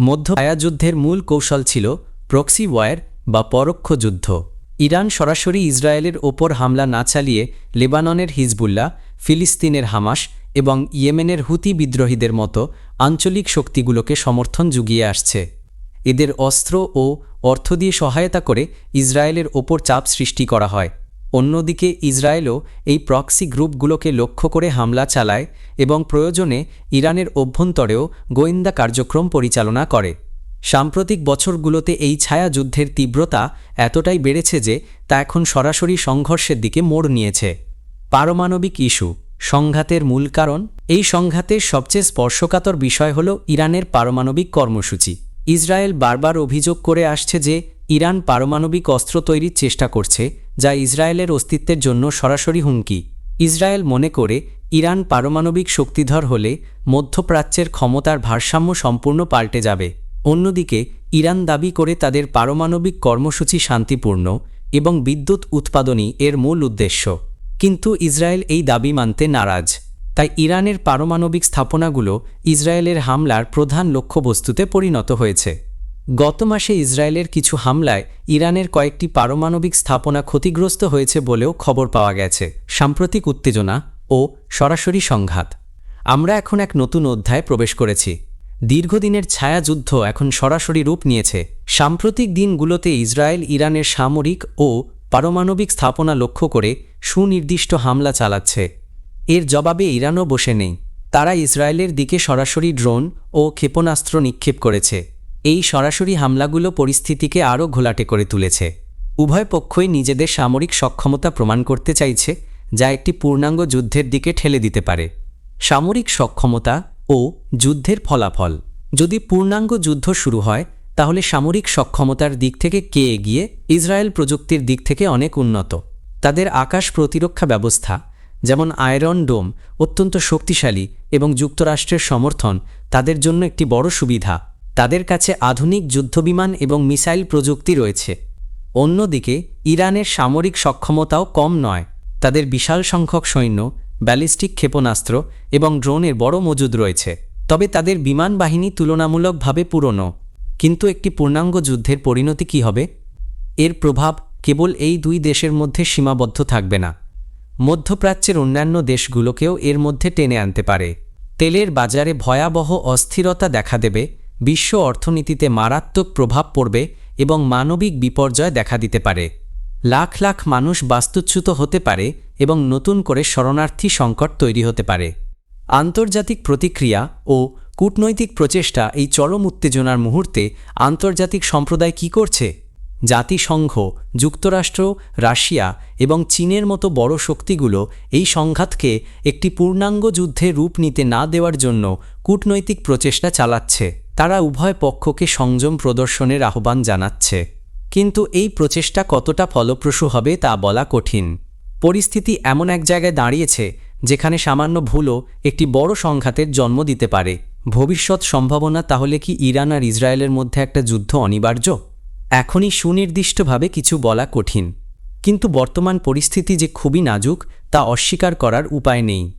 মধ্য যুদ্ধের মূল কৌশল ছিল প্রক্সি ওয়ার বা পরোক্ষ যুদ্ধ। ইরান সরাসরি ইসরায়েলের ওপর হামলা না চালিয়ে লেবাননের হিজবুল্লাহ, ফিলিস্তিনের হামাস এবং ইয়েমেনের হুতি বিদ্রোহীদের মতো আঞ্চলিক শক্তিগুলোকে সমর্থন জুগিয়ে আসছে। এদের অস্ত্র ও অর্থ দিয়ে সহায়তা করে ইসরায়েলের ওপর চাপ সৃষ্টি করা হয়। অন্যদিকে ইসরায়েলও এই প্রক্সি গ্রুপগুলোকে লক্ষ্য করে হামলা চালায় এবং প্রয়োজনে ইরানের অভ্যন্তরেও গোয়েন্দা কার্যক্রম পরিচালনা করে। সাম্প্রতিক বছরগুলোতে এই ছায়া যুদ্ধের তীব্রতা এতটাই বেড়েছে যে তা এখন সরাসরি সংঘর্ষের দিকে মোড় নিয়েছে। পারমাণবিক ইস্যু, সংঘাতের মূল কারণ, এই সংঘাতের সবচেয়ে স্পর্শকাতর বিষয় হল ইরানের পারমাণবিক কর্মসূচি। ইসরায়েল বারবার অভিযোগ করে আসছে যে ইরান পারমাণবিক অস্ত্র তৈরির চেষ্টা করছে যা ইসরায়েলের অস্তিত্বের জন্য সরাসরি হুমকি। ইসরায়েল মনে করে, ইরান পারমাণবিক শক্তিধর হলে মধ্যপ্রাচ্যের ক্ষমতার ভারসাম্য সম্পূর্ণ পাল্টে যাবে। অন্যদিকে, ইরান দাবি করে তাদের পারমাণবিক কর্মসূচি শান্তিপূর্ণ এবং বিদ্যুৎ উৎপাদনই এর মূল উদ্দেশ্য। কিন্তু ইসরায়েল এই দাবি মানতে নারাজ। তাই ইরানের পারমাণবিক স্থাপনাগুলো ইসরায়েলের হামলার প্রধান লক্ষ্যবস্তুতে পরিণত হয়েছে। গত মাসে ইসরায়েলের কিছু হামলায় ইরানের কয়েকটি পারমাণবিক স্থাপনা ক্ষতিগ্রস্ত হয়েছে বলেও খবর পাওয়া গেছে, সাম্প্রতিক উত্তেজনা ও সরাসরি সংঘাত। আমরা এখন এক নতুন অধ্যায়ে প্রবেশ করেছি। দীর্ঘদিনের ছায়াযুদ্ধ এখন সরাসরি রূপ নিয়েছে। সাম্প্রতিক দিনগুলোতে ইসরায়েল ইরানের সামরিক ও পারমাণবিক স্থাপনা লক্ষ্য করে সুনির্দিষ্ট হামলা চালাচ্ছে। এর জবাবে ইরানও বসে নেই। তারা ইসরায়েলের দিকে সরাসরি ড্রোন ও ক্ষেপণাস্ত্র নিক্ষেপ করেছে। এই সরাসরি হামলাগুলো পরিস্থিতিকে আরও ঘোলাটে করে তুলেছে। উভয় পক্ষই নিজেদের সামরিক সক্ষমতা প্রমাণ করতে চাইছে, যা একটি পূর্ণাঙ্গ যুদ্ধের দিকে ঠেলে দিতে পারে। সামরিক সক্ষমতা ও যুদ্ধের ফলাফল। যদি পূর্ণাঙ্গ যুদ্ধ শুরু হয়, তাহলে সামরিক সক্ষমতার দিক থেকে কে এগিয়ে, ইসরায়েল প্রযুক্তির দিক থেকে অনেক উন্নত। তাদের আকাশ প্রতিরক্ষা ব্যবস্থা, যেমন আয়রন ডোম, অত্যন্ত শক্তিশালী এবং যুক্তরাষ্ট্রের সমর্থন, তাদের জন্য একটি বড় সুবিধা। তাদের কাছে আধুনিক যুদ্ধবিমান এবং মিসাইল প্রযুক্তি রয়েছে। অন্যদিকে, ইরানের সামরিক সক্ষমতাও কম নয়। তাদের বিশাল সংখ্যক সৈন্য, ব্যালিস্টিক ক্ষেপণাস্ত্র এবং ড্রোনের বড় মজুদ রয়েছে। তবে তাদের বিমান বাহিনী তুলনামূলকভাবে পুরনো। কিন্তু একটি পূর্ণাঙ্গ যুদ্ধের পরিণতি কী হবে? এর প্রভাব কেবল এই দুই দেশের মধ্যে সীমাবদ্ধ থাকবে না। মধ্যপ্রাচ্যের অন্যান্য দেশগুলোকেও এর মধ্যে টেনে আনতে পারে। তেলের বাজারে ভয়াবহ অস্থিরতা দেখা দেবে বিশ্ব অর্থনীতিতে মারাত্মক প্রভাব পড়বে এবং মানবিক বিপর্যয় দেখা দিতে পারে। লাখ লাখ মানুষ বাস্তুচ্যুত হতে পারে এবং নতুন করে শরণার্থী সংকট তৈরি হতে পারে। আন্তর্জাতিক প্রতিক্রিয়া ও কূটনৈতিক প্রচেষ্টা এই চরম উত্তেজনার মুহূর্তে আন্তর্জাতিক সম্প্রদায় কি করছে? জাতিসংঘ, যুক্তরাষ্ট্র, রাশিয়া এবং চীনের মতো বড় শক্তিগুলো এই সংঘাতকে একটি পূর্ণাঙ্গ যুদ্ধে রূপ নিতে না দেওয়ার জন্য কূটনৈতিক প্রচেষ্টা চালাচ্ছে। তারা উভয় পক্ষকে সংযম প্রদর্শনের আহ্বান জানাচ্ছে। কিন্তু এই প্রচেষ্টা কতটা ফলপ্রসূ হবে তা বলা কঠিন। পরিস্থিতি এমন এক জায়গায় দাঁড়িয়েছে, যেখানে সামান্য ভুলও একটি বড় সংঘাতের জন্ম দিতে পারে। ভবিষ্যৎ সম্ভাবনা তাহলে কি ইরান আর ইসরায়েলের মধ্যে একটা যুদ্ধ অনিবার্য? এখনই সুনির্দিষ্টভাবে কিছু বলা কঠিন। কিন্তু বর্তমান পরিস্থিতি যে খুবই নাজুক, তা অস্বীকার করার উপায় নেই।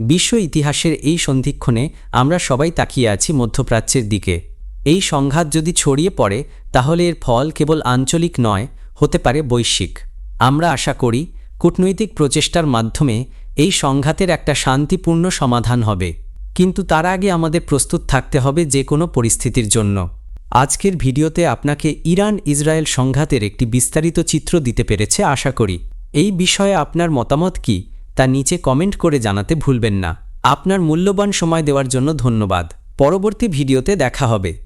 বিশ্ব ইতিহাসের এই সন্ধিক্ষণে আমরা সবাই তাকিয়ে আছি মধ্যপ্রাচ্যের দিকে। এই সংঘাত যদি ছড়িয়ে পড়ে, তাহলে এর ফল কেবল আঞ্চলিক নয়, হতে পারে বৈশ্বিক। আমরা আশা করি, কূটনৈতিক প্রচেষ্টার মাধ্যমে এই সংঘাতের একটা শান্তিপূর্ণ সমাধান হবে। কিন্তু তার আগে আমাদের প্রস্তুত থাকতে হবে যে কোনো পরিস্থিতির জন্য। আজকের ভিডিওতে আপনাকে ইরান ইসরায়েল সংঘাতের একটি বিস্তারিত চিত্র দিতে পেরেছে আশা করি। এই বিষয়ে আপনার মতামত কি? তা নিচে কমেন্ট করে জানাতে ভুলবেন না। আপনার মূল্যবান সময় দেওয়ার জন্য ধন্যবাদ। পরবর্তী ভিডিওতে দেখা হবে।